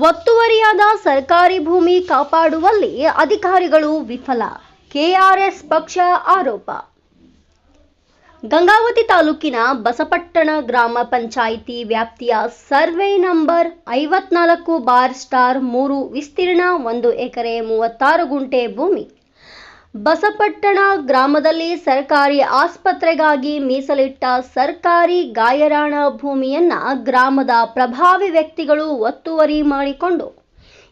ಒತ್ತುವರಿಯಾದ ಸರ್ಕಾರಿ ಭೂಮಿ ಕಾಪಾಡುವಲ್ಲಿ ಅಧಿಕಾರಿಗಳು ವಿಫಲ. ಕೆಆರ್ಎಸ್ ಪಕ್ಷ ಆರೋಪ. ಗಂಗಾವತಿ ತಾಲೂಕಿನ ಬಸಪಟ್ಟಣ ಗ್ರಾಮ ಪಂಚಾಯಿತಿ ವ್ಯಾಪ್ತಿಯ ಸರ್ವೆ ನಂಬರ್ ಐವತ್ನಾಲ್ಕು ಬಾರ್ ಸ್ಟಾರ್ ಮೂರು ವಿಸ್ತೀರ್ಣ ಒಂದು ಎಕರೆ ಮೂವತ್ತಾರು ಗುಂಟೆ ಭೂಮಿ. ಬಸಪಟ್ಟಣ ಗ್ರಾಮದಲ್ಲಿ ಸರ್ಕಾರಿ ಆಸ್ಪತ್ರೆಗಾಗಿ ಮೀಸಲಿಟ್ಟ ಸರ್ಕಾರಿ ಗಾಯರಾಣ ಭೂಮಿಯನ್ನ ಗ್ರಾಮದ ಪ್ರಭಾವಿ ವ್ಯಕ್ತಿಗಳು ಒತ್ತುವರಿ ಮಾಡಿಕೊಂಡು,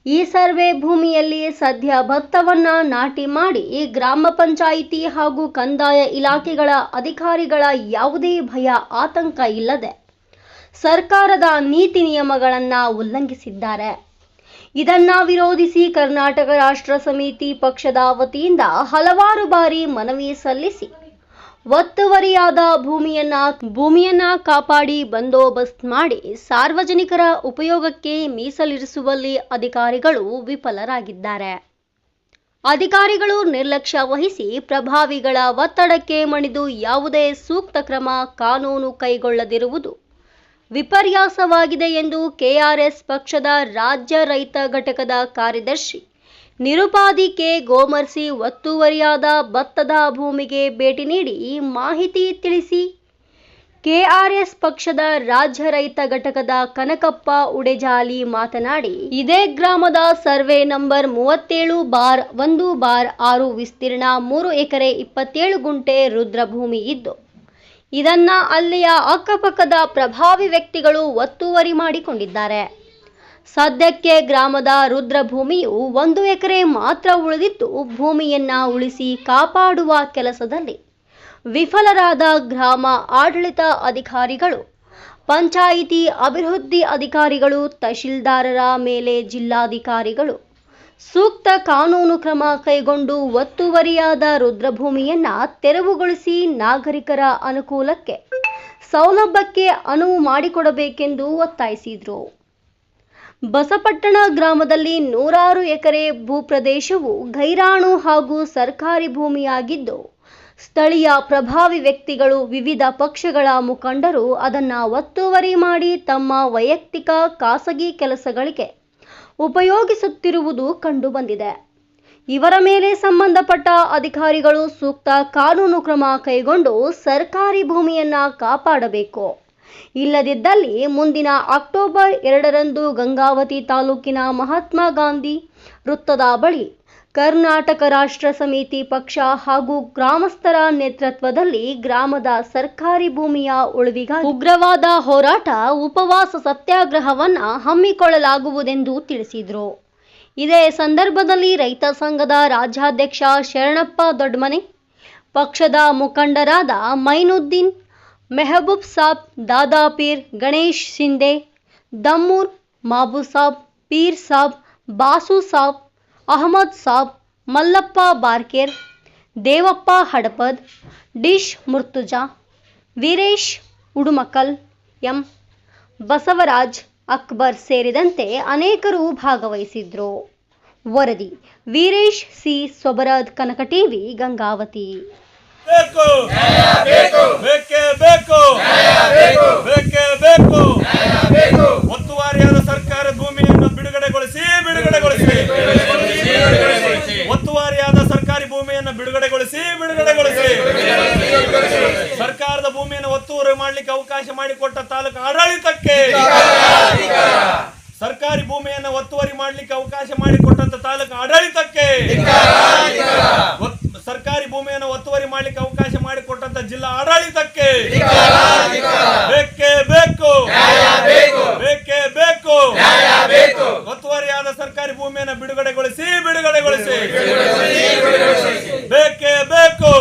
ಈ ಸರ್ವೆ ಭೂಮಿಯಲ್ಲಿ ಸದ್ಯ ಭತ್ತವನ್ನ ನಾಟಿ ಮಾಡಿ ಗ್ರಾಮ ಪಂಚಾಯಿತಿ ಹಾಗೂ ಕಂದಾಯ ಇಲಾಖೆಗಳ ಅಧಿಕಾರಿಗಳ ಯಾವುದೇ ಭಯ, ಆತಂಕ ಇಲ್ಲದೆ ಸರ್ಕಾರದ ನೀತಿ ನಿಯಮಗಳನ್ನು ಉಲ್ಲಂಘಿಸಿದ್ದಾರೆ. ಇದನ್ನ ವಿರೋಧಿಸಿ ಕರ್ನಾಟಕ ರಾಷ್ಟ್ರ ಸಮಿತಿ ಪಕ್ಷದ ವತಿಯಿಂದ ಹಲವಾರು ಬಾರಿ ಮನವಿ ಸಲ್ಲಿಸಿ ಒತ್ತುವರಿಯಾದ ಭೂಮಿಯನ್ನ ಭೂಮಿಯನ್ನ ಕಾಪಾಡಿ ಬಂದೋಬಸ್ತ್ ಮಾಡಿ ಸಾರ್ವಜನಿಕರ ಉಪಯೋಗಕ್ಕೆ ಮೀಸಲಿರಿಸುವಲ್ಲಿ ಅಧಿಕಾರಿಗಳು ವಿಫಲರಾಗಿದ್ದಾರೆ. ಅಧಿಕಾರಿಗಳು ನಿರ್ಲಕ್ಷ್ಯ ವಹಿಸಿ ಪ್ರಭಾವಿಗಳ ಒತ್ತಡಕ್ಕೆ ಮಣಿದು ಯಾವುದೇ ಸೂಕ್ತ ಕ್ರಮ ಕಾನೂನು ಕೈಗೊಳ್ಳದಿರುವುದು ವಿಪರ್ಯಾಸವಾಗಿದೆ ಎಂದು ಕೆಆರ್ಎಸ್ ಪಕ್ಷದ ರಾಜ್ಯ ರೈತ ಘಟಕದ ಕಾರ್ಯದರ್ಶಿ ನಿರುಪಾದಿ ಕೆ. ಗೋಮರ್ಸಿ ಒತ್ತುವರಿಯಾದ ಭತ್ತದ ಭೂಮಿಗೆ ಭೇಟಿ ನೀಡಿ ಮಾಹಿತಿ ತಿಳಿಸಿ. ಕೆಆರ್ಎಸ್ ಪಕ್ಷದ ರಾಜ್ಯ ರೈತ ಘಟಕದ ಕನಕಪ್ಪ ಉಡೆಜಾಲಿ ಮಾತನಾಡಿ, ಇದೇ ಗ್ರಾಮದ ಸರ್ವೆ ನಂಬರ್ ಮೂವತ್ತೇಳು ಬಾರ್ ಒಂದು ಬಾರ್ ಆರು ವಿಸ್ತೀರ್ಣ ಮೂರು ಎಕರೆ ಇಪ್ಪತ್ತೇಳು ಗುಂಟೆ ರುದ್ರಭೂಮಿ ಇದ್ದು ಇದನ್ನ ಅಲ್ಲಿಯ ಅಕ್ಕಪಕ್ಕದ ಪ್ರಭಾವಿ ವ್ಯಕ್ತಿಗಳು ಒತ್ತುವರಿ ಮಾಡಿಕೊಂಡಿದ್ದಾರೆ. ಸದ್ಯಕ್ಕೆ ಗ್ರಾಮದ ರುದ್ರಭೂಮಿಯು ಒಂದು ಎಕರೆ ಮಾತ್ರ ಉಳಿದಿದ್ದು, ಭೂಮಿಯನ್ನ ಉಳಿಸಿ ಕಾಪಾಡುವ ಕೆಲಸದಲ್ಲಿ ವಿಫಲರಾದ ಗ್ರಾಮ ಆಡಳಿತ ಅಧಿಕಾರಿಗಳು, ಪಂಚಾಯಿತಿ ಅಭಿವೃದ್ಧಿ ಅಧಿಕಾರಿಗಳು, ತಹಶೀಲ್ದಾರರ ಮೇಲೆ ಜಿಲ್ಲಾಧಿಕಾರಿಗಳು ಸೂಕ್ತ ಕಾನೂನು ಕ್ರಮ ಕೈಗೊಂಡು ಒತ್ತುವರಿಯಾದ ರುದ್ರಭೂಮಿಯನ್ನ ತೆರವುಗೊಳಿಸಿ ನಾಗರಿಕರ ಅನುಕೂಲಕ್ಕೆ ಸೌಲಭ್ಯಕ್ಕೆ ಅನುವು ಮಾಡಿಕೊಡಬೇಕೆಂದು ಒತ್ತಾಯಿಸಿದರು. ಬಸಪಟ್ಟಣ ಗ್ರಾಮದಲ್ಲಿ ನೂರಾರು ಎಕರೆ ಭೂಪ್ರದೇಶವು ಗೈರಾಣು ಹಾಗೂ ಸರ್ಕಾರಿ ಭೂಮಿಯಾಗಿದ್ದು, ಸ್ಥಳೀಯ ಪ್ರಭಾವಿ ವ್ಯಕ್ತಿಗಳು ವಿವಿಧ ಪಕ್ಷಗಳ ಮುಖಂಡರು ಅದನ್ನ ಒತ್ತುವರಿ ಮಾಡಿ ತಮ್ಮ ವೈಯಕ್ತಿಕ ಖಾಸಗಿ ಕೆಲಸಗಳಿಗೆ ಉಪಯೋಗಿಸುತ್ತಿರುವುದು ಕಂಡುಬಂದಿದೆ. ಇವರ ಮೇಲೆ ಸಂಬಂಧಪಟ್ಟ ಅಧಿಕಾರಿಗಳು ಸೂಕ್ತ ಕಾನೂನು ಕ್ರಮ ಕೈಗೊಂಡು ಸರ್ಕಾರಿ ಭೂಮಿಯನ್ನ ಕಾಪಾಡಬೇಕು. ಇಲ್ಲದಿದ್ದಲ್ಲಿ ಮುಂದಿನ ಅಕ್ಟೋಬರ್ ಎರಡರಂದು ಗಂಗಾವತಿ ತಾಲೂಕಿನ ಮಹಾತ್ಮ ಗಾಂಧಿ ವೃತ್ತದ ಬಳಿ ಕರ್ನಾಟಕ ರಾಷ್ಟ್ರ ಸಮಿತಿ ಪಕ್ಷ ಹಾಗೂ ಗ್ರಾಮಸ್ಥರ ನೇತೃತ್ವದಲ್ಲಿ ಗ್ರಾಮದ ಸರ್ಕಾರಿ ಭೂಮಿಯ ಉಳಿವಿಗಾಗಿ ಉಗ್ರವಾದ ಹೋರಾಟ, ಉಪವಾಸ ಸತ್ಯಾಗ್ರಹವನ್ನ ಹಮ್ಮಿಕೊಳ್ಳಲಾಗುವುದೆಂದು ತಿಳಿಸಿದರು. ಇದೇ ಸಂದರ್ಭದಲ್ಲಿ ರೈತ ಸಂಘದ ರಾಜ್ಯಾಧ್ಯಕ್ಷ ಶರಣಪ್ಪ ದೊಡ್ಡಮನೆ ಪಕ್ಷದ ಮುಖಂಡರಾದ ಮೈನುದ್ದೀನ್, ಮೆಹಬೂಬ್ ಸಾಬ್ ದಾದಾಪೀರ್ ಗಣೇಶ್ ಶಿಂದೆ ದಮ್ಮೂರ್, ಮಾಬು ಸಾಬ್, ಪೀರ್ ಸಾಬ್, ಬಾಸು ಸಾಬ್ ಅಹಮದ್ ಸಾಬ್ ಮಲ್ಲಪ್ಪ ಬಾರ್ಕೇರ್ ದೇವಪ್ಪ ಹಡಪದ್ ಡಿಶ್ ಮುರ್ತುಜಾ ವೀರೇಶ್ ಉಡುಮಕಲ್ ಎಂ. ಬಸವರಾಜ್ ಅಕ್ಬರ್ ಸೇರಿದಂತೆ ಅನೇಕರು ಭಾಗವಹಿಸಿದ್ರು. ವರದಿ ವೀರೇಶ್ ಸಿ. ಸೊಬರದ್ ಕನಕ ಟಿವಿ ಗಂಗಾವತಿ. ಬೇಕು. ಬೇಕೇ ಬೇಕು. ಬೇಕೇ ಬೇಕು. ಒತ್ತುವರಿಯಾದ ಸರ್ಕಾರದ ಭೂಮಿಯನ್ನು ಬಿಡುಗಡೆಗೊಳಿಸಿ. ಬಿಡುಗಡೆಗೊಳಿಸಿ ಒತ್ತುವರಿಯಾದ ಸರ್ಕಾರಿ ಭೂಮಿಯನ್ನು ಬಿಡುಗಡೆಗೊಳಿಸಿ ಬಿಡುಗಡೆಗೊಳಿಸಿ ಸರ್ಕಾರದ ಭೂಮಿಯನ್ನು ಒತ್ತುವರಿ ಮಾಡಲಿಕ್ಕೆ ಅವಕಾಶ ಮಾಡಿಕೊಟ್ಟ ತಾಲೂಕು ಆಡಳಿತಕ್ಕೆ ಸರ್ಕಾರಿ ಭೂಮಿಯನ್ನು ಒತ್ತುವರಿ ಮಾಡಲಿಕ್ಕೆ ಅವಕಾಶ ಮಾಡಿಕೊಟ್ಟಂತ ತಾಲೂಕು ಆಡಳಿತಕ್ಕೆ ಸರ್ಕಾರಿ ಭೂಮಿಯನ್ನು ಒತ್ತುವರಿ ಮಾಡಲಿಕ್ಕೆ ಅವಕಾಶ ಮಾಡಿಕೊಟ್ಟಂತ ಜಿಲ್ಲಾ ಆಡಳಿತಕ್ಕೆ ಬೇಕೇ ಬೇಕು. ಬೇಕೇ. ಬೇಕು ಒತ್ತುವರಿಯಾದ ಸರ್ಕಾರಿ ಭೂಮಿಯನ್ನು ಬಿಡುಗಡೆಗೊಳಿಸಿ ಬಿಡುಗಡೆಗೊಳಿಸಿ. ಬೇಕೇ ಬೇಕು.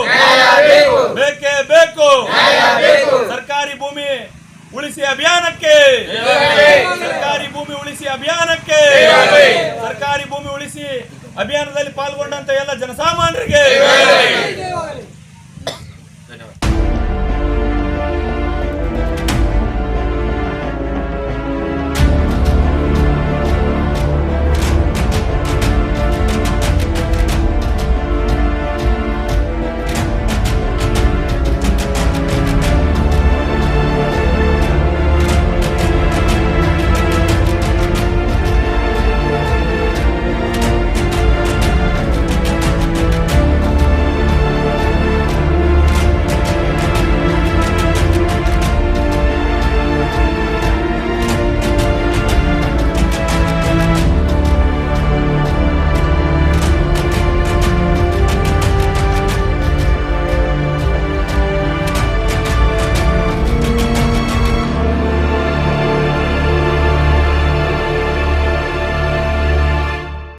ಬೇಕೇ. ಬೇಕು ಸರ್ಕಾರಿ ಭೂಮಿ ಉಳಿಸಿ ಅಭಿಯಾನಕ್ಕೆ. ಸರ್ಕಾರಿ ಭೂಮಿ ಉಳಿಸಿ ಅಭಿಯಾನಕ್ಕೆ. ಸರ್ಕಾರಿ ಭೂಮಿ ಉಳಿಸಿ ಅಭಿಯಾನದಲ್ಲಿ ಪಾಲ್ಗೊಂಡಂತ ಎಲ್ಲ ಜನಸಾಮಾನ್ಯರಿಗೆ